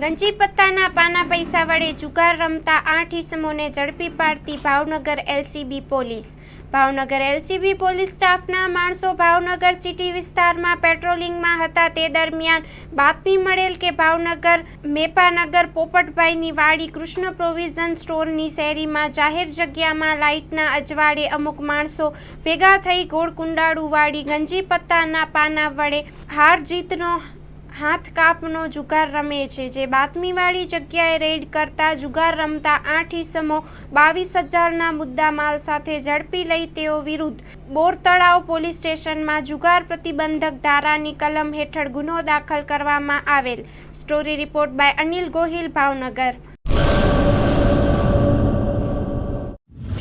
ગંજી પત્તાના પાના પૈસા વડે જુગાર રમતા આઠ ઇસમોને ઝડપી પાડતી Bhavnagar LCB police. Bhavnagar LCB police સ્ટાફના માણસો ભાવનગર સિટી વિસ્તારમાં પેટ્રોલિંગમાં હતા. તે દરમિયાન બાતમી મળેલ કે ભાવનગર મેપાનગર પોપટભાઈની વાડી કૃષ્ણ પ્રોવિઝન સ્ટોરની શેરીમાં જાહેર જગ્યામાં લાઇટના અજવાળે અમુક માણસો ભેગા થઈ ગોળ કુંડાળું વાળી ગંજી પત્તાના પાના વડે હાર જીતનો હાથ કાપનો જુગાર રમે છે. જે બાતમીવાળી જગ્યાએ રેડ કરતા જુગાર રમતા આઠ ઈસમો બાવીસ હજારના મુદ્દામાલ સાથે ઝડપી લઈ તેઓ વિરુદ્ધ બોર તળાવ પોલીસ સ્ટેશનમાં જુગાર પ્રતિબંધક ધારાની કલમ હેઠળ ગુનો દાખલ કરવામાં આવેલ. Story report by Anil Gohil, Bhavnagar.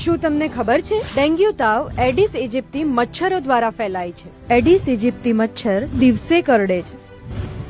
શું તમને ખબર છે? ડેન્ગ્યુ તાવ એડિસ ઇજિપ્તી મચ્છરો દ્વારા ફેલાય છે. એડિસ ઇજિપ્તી મચ્છર દિવસે કરડે છે.